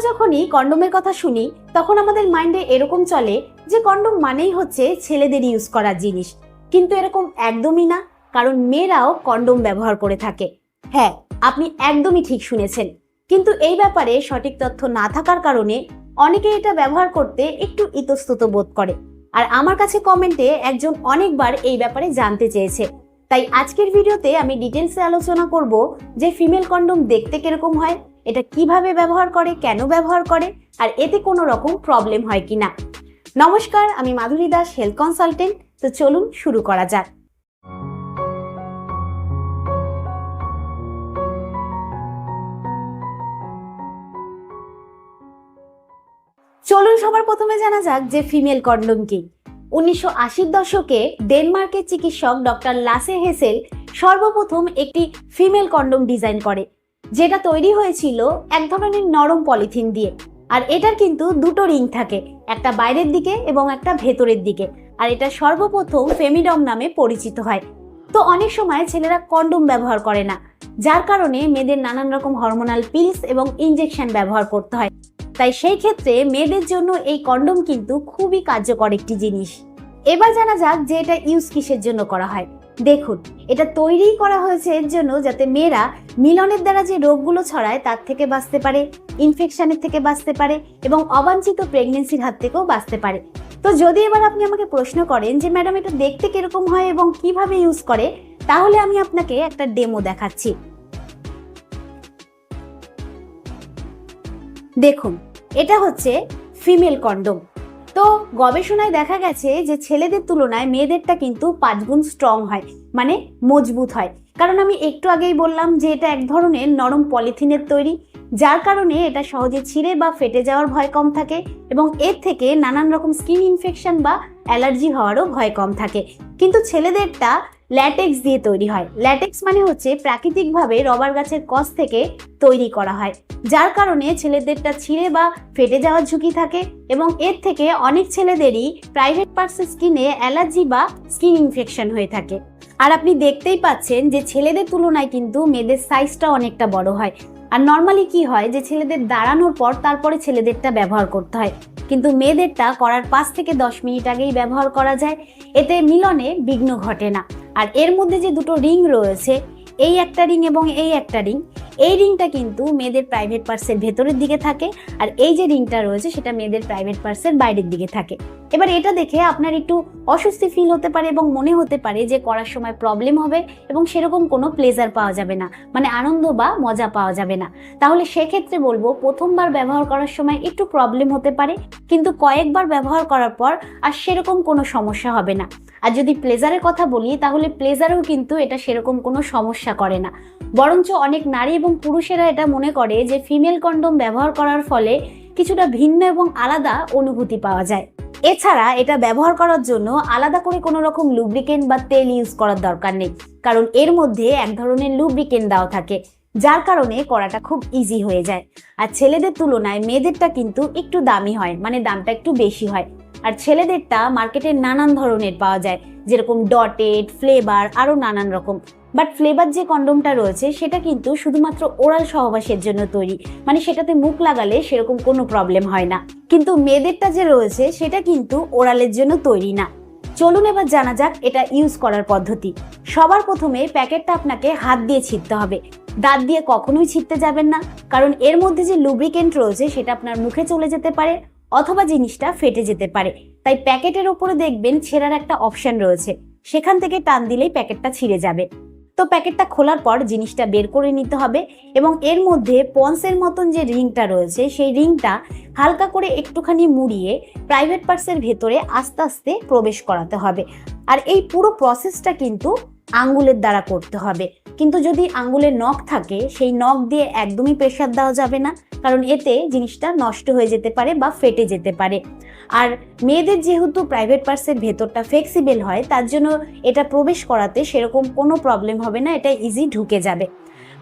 যখনই কন্ডোমের কথা শুনি, তখন আমাদের মাইন্ডে এরকম চলে যে কন্ডোম মানেই হচ্ছে ছেলেদের ইউজ করার জিনিস। কিন্তু এরকম একদমই না, কারণ মেয়েরাও কন্ডোম ব্যবহার করে থাকে। হ্যাঁ আপনি একদমই ঠিক শুনেছেন। কিন্তু এই ব্যাপারে সঠিক তথ্য না থাকার কারণে অনেকে এটা ব্যবহার করতে একটু ইতস্তত বোধ করে। আর আমার কাছে কমেন্টে একজন অনেকবার এই ব্যাপারে জানতে চেয়েছে। তাই আজকের ভিডিওতে আমি ডিটেলসে আলোচনা করব যে ফিমেল কন্ডোম দেখতে কীরকম হয় এটা কীভাবে ব্যবহার করে, কেন ব্যবহার করে, আর এতে কোনো রকম প্রবলেম হয় কিনা? নমস্কার, আমি মাধুরী দাস হেলথ কনসালটেন্ট তো চলুন শুরু করা যাক। চলুন সবার প্রথমে জানা যাক যে ফিমেল কন্ডম কি। উনিশশো আশির দশকে ডেনমার্কের চিকিৎসক ডক্টর লাসে হেসেল সর্বপ্রথম একটি ফিমেল কন্ডোম ডিজাইন করে। যেটা তৈরি হয়েছিল এক ধরনের নরম পলিথিন দিয়ে। আর এটার কিন্তু দুটো রিং থাকে, একটা বাইরের দিকে এবং একটা ভেতরের দিকে। আর এটা সর্বপ্রথম ফেমিডম নামে পরিচিত হয়। তো অনেক সময় ছেলেরা কন্ডোম ব্যবহার করে না, যার কারণে মেয়েদের নানান রকম হরমোনাল পিলস এবং ইনজেকশন ব্যবহার করতে হয়। তাই সেই ক্ষেত্রে মেয়েদের জন্য এই কন্ডোম কিন্তু খুবই কার্যকর একটি জিনিস। এবার জানা যাক যে এটা ইউজ কিসের জন্য করা হয়। দেখুন, এটা তৈরিই করা হয়েছে এর জন্য যাতে মেয়েরা মিলনের দ্বারা যে রোগগুলো ছড়ায় তার থেকে বাঁচতে পারে ইনফেকশনের থেকে বাঁচতে পারে এবং অবাঞ্ছিত প্রেগনেন্সির হাত থেকেও বাঁচতে পারে। তো যদি এবার আপনি আমাকে প্রশ্ন করেন যে, ম্যাডাম, এটা দেখতে কীরকম হয় এবং কীভাবে ইউজ করে? তাহলে আমি আপনাকে একটা ডেমো দেখাচ্ছি। দেখুন, এটা হচ্ছে ফিমেল কন্ডোম তো গবেষণায় দেখা গেছে যে ছেলেদের তুলনায় মেয়েদেরটা কিন্তু পাঁচগুণ স্ট্রং হয় মানে মজবুত হয়। কারণ আমি একটু আগেই বললাম যে এটা এক ধরনের নরম পলিথিনের তৈরি, যার কারণে এটা সহজে ছিঁড়ে বা ফেটে যাওয়ার ভয় কম থাকে এবং এর থেকে নানান রকম স্কিন ইনফেকশন বা অ্যালার্জি হওয়ারও ভয় কম থাকে। কিন্তু ছেলেদেরটা ল্যাটেক্স দিয়ে তৈরি হয়। ল্যাটেক্স মানে হচ্ছে প্রাকৃতিকভাবে রবার গাছের কস থেকে তৈরি করা হয়, যার কারণে ছেলেদেরটা ছিঁড়ে বা ফেটে যাওয়ার ঝুঁকি থাকে এবং এর থেকে অনেক ছেলেদেরই প্রাইভেট পার্টসের স্কিনে অ্যালার্জি বা স্কিন ইনফেকশন হয়ে থাকে। আর আপনি দেখতেই পাচ্ছেন যে ছেলেদের তুলনায় কিন্তু মেয়েদের সাইজটা অনেকটা বড় হয়। আর নর্মালি কি হয় যে ছেলেদের দাঁড়ানোর পর তারপরে ছেলেদেরটা ব্যবহার করতে হয়। কিন্তু মেয়েদেরটা করার পাঁচ থেকে দশ মিনিট আগেই ব্যবহার করা যায়। এতে মিলনে বিঘ্ন ঘটে না। আর এর মধ্যে যে দুটো রিং রয়েছে, এই একটা রিং এবং এই একটা রিং এই রিংটা কিন্তু মেয়েদের প্রাইভেট পার্সের ভেতরের দিকে থাকে, আর এই যে রিংটা রয়েছে সেটা মেয়েদের প্রাইভেট পার্সের বাইরের দিকে থাকে। এবার এটা দেখে আপনার একটু অস্বস্তি ফিল হতে পারে এবং মনে হতে পারে যে করার সময় প্রবলেম হবে এবং সেরকম কোনো প্লেজার পাওয়া যাবে না মানে আনন্দ বা মজা পাওয়া যাবে না। তাহলে সেক্ষেত্রে বলব, প্রথমবার ব্যবহার করার সময় একটু প্রবলেম হতে পারে, কিন্তু কয়েকবার ব্যবহার করার পর আর সেরকম কোনো সমস্যা হবে না। আর যদি প্লেজারের কথা বলি, তাহলে প্লেজারেও কিন্তু এটা সেরকম কোনো সমস্যা করে না। বরঞ্চ অনেক নারী এবং পুরুষেরা এটা মনে করে যে ফিমেল কন্ডোম ব্যবহার করার ফলে কিছুটা ভিন্ন এবং আলাদা অনুভূতি পাওয়া যায়। এছাড়া এটা ব্যবহার করার জন্য আলাদা করে কোনো রকম লুব্রিকেন্ট বা তেল ইউজ করার দরকার নেই। কারণ এর মধ্যে এক ধরনের লুব্রিকেন্ট দেওয়া থাকে, যার কারণে করাটা খুব ইজি হয়ে যায়। আর ছেলেদের তুলনায় মেয়েদেরটা কিন্তু একটু দামি হয় মানে দামটা একটু বেশি হয়। আর ছেলেদেরটা মার্কেটে নানান ধরনের পাওয়া যায়, যেরকম ডটেড, ফ্লেভার, আরও নানান রকম। বাট ফ্লেভার যে কন্ডোমটা রয়েছে, সেটা কিন্তু শুধুমাত্র ওরাল সহবাসের জন্য তৈরি। মানে সেটাতে মুখ লাগালে সেরকম কোনো প্রবলেম হয় না। কিন্তু মেয়েদেরটা যে রয়েছে, সেটা কিন্তু ওরালের জন্য তৈরি না। চলুন এবার জানা যাক এটা ইউজ করার পদ্ধতি। সবার প্রথমে প্যাকেটটা আপনাকে হাত দিয়ে ছিঁড়তে হবে। দাঁত দিয়ে কখনোই ছিঁড়তে যাবেন না। কারণ এর মধ্যে যে লুব্রিকেন্ট রয়েছে, সেটা আপনার মুখে চলে যেতে পারে। অথবা জিনিসটা ফেটে যেতে পারে। তাই প্যাকেটের ওপরে দেখবেন ছেঁড়ার একটা অপশন রয়েছে। সেখান থেকে টান দিলেই প্যাকেটটা ছিঁড়ে যাবে। তো প্যাকেটটা খোলার পর জিনিসটা বের করে নিতে হবে এবং এর মধ্যে পন্সের মতন যে রিংটা রয়েছে, সেই রিংটা হালকা করে একটুখানি মুড়িয়ে প্রাইভেট পার্সের ভেতরে আস্তে আস্তে প্রবেশ করাতে হবে। আর এই পুরো প্রসেসটা কিন্তু আঙ্গুলের দ্বারা করতে হবে। কিন্তু যদি আঙ্গুলের নখ থাকে, সেই নখ দিয়ে একদমই প্রেশার দেওয়া যাবে না। কারণ এতে জিনিসটা নষ্ট হয়ে যেতে পারে বা ফেটে যেতে পারে। আর মেয়েদের যেহেতু প্রাইভেট পার্সের ভেতরটা ফ্লেক্সিবেল হয়, তার জন্য এটা প্রবেশ করাতে সেরকম কোনো প্রবলেম হবে না, এটা ইজি ঢুকে যাবে।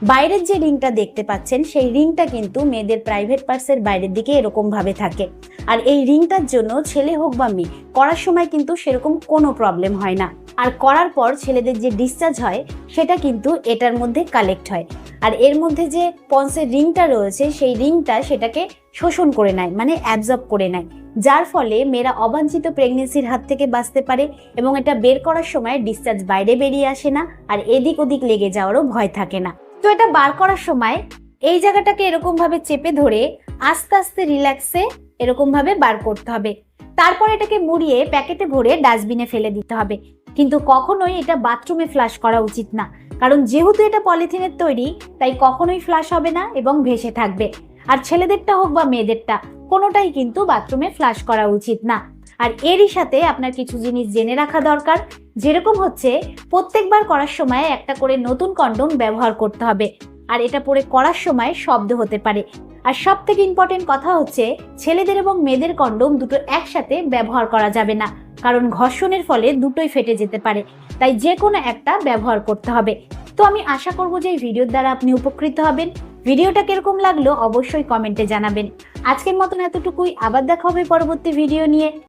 বাইরের যে রিংটা দেখতে পাচ্ছেন, সেই রিংটা কিন্তু মেয়েদের প্রাইভেট পার্সের বাইরের দিকে এরকম ভাবে থাকে। আর এই রিংটার জন্য ছেলে হোক বা মেয়ে, করার সময় কিন্তু সেরকম কোনো প্রবলেম হয় না। আর করার পর ছেলেদের যে ডিসচার্জ হয়, সেটা কিন্তু এটার মধ্যে কালেক্ট হয়। আর এর মধ্যে যে পন্সের রিংটা রয়েছে, সেই রিংটা সেটাকে শোষণ করে নেয় মানে অ্যাবজর্ব করে নেয়। যার ফলে মেয়েরা অবাঞ্ছিত প্রেগনেন্সির হাত থেকে বাঁচতে পারে এবং এটা বের করার সময় ডিসচার্জ বাইরে বেরিয়ে আসে না, আর এদিক ওদিক লেগে যাওয়ারও ভয় থাকে না। তো এটা বার করার সময় এই জায়গাটাকে এরকম ভাবে চেপে ধরে আস্তে আস্তে রিল্যাক্সে এরকম ভাবে বার করতে হবে। তারপর এটাকে মুড়িয়ে প্যাকেটে ভরে ডাস্টবিনে ফেলে দিতে হবে। কিন্তু কখনোই এটা বাথরুমে ফ্লাশ করা উচিত না। কারণ যেহেতু এটা পলিথিনের তৈরি, তাই কখনোই ফ্লাশ হবে না এবং ভেসে থাকবে। আর ছেলেদেরটা হোক বা মেয়েদেরটা, কোনোটাই কিন্তু বাথরুমে ফ্লাশ করা উচিত না। আর এরই সাথে আপনার কিছু জিনিস জেনে রাখা দরকার। যেরকম হচ্ছে, প্রত্যেকবার করার সময় একটা করে নতুন কন্ডোম ব্যবহার করতে হবে। আর এটা পরে করার সময় শব্দ হতে পারে। আর সব থেকে ইম্পর্টেন্ট কথা হচ্ছে, ছেলেদের এবং মেয়েদের কন্ডোম দুটো একসাথে ব্যবহার করা যাবে না। কারণ ঘর্ষণের ফলে দুটোই ফেটে যেতে পারে। তাই যে কোনো একটা ব্যবহার করতে হবে। তো আমি আশা করব যে এই ভিডিওর দ্বারা আপনি উপকৃত হবেন। ভিডিওটা কীরকম লাগল অবশ্যই কমেন্টে জানাবেন। আজকের মতন এতটুকুই। আবার দেখা হবে পরবর্তী ভিডিও নিয়ে।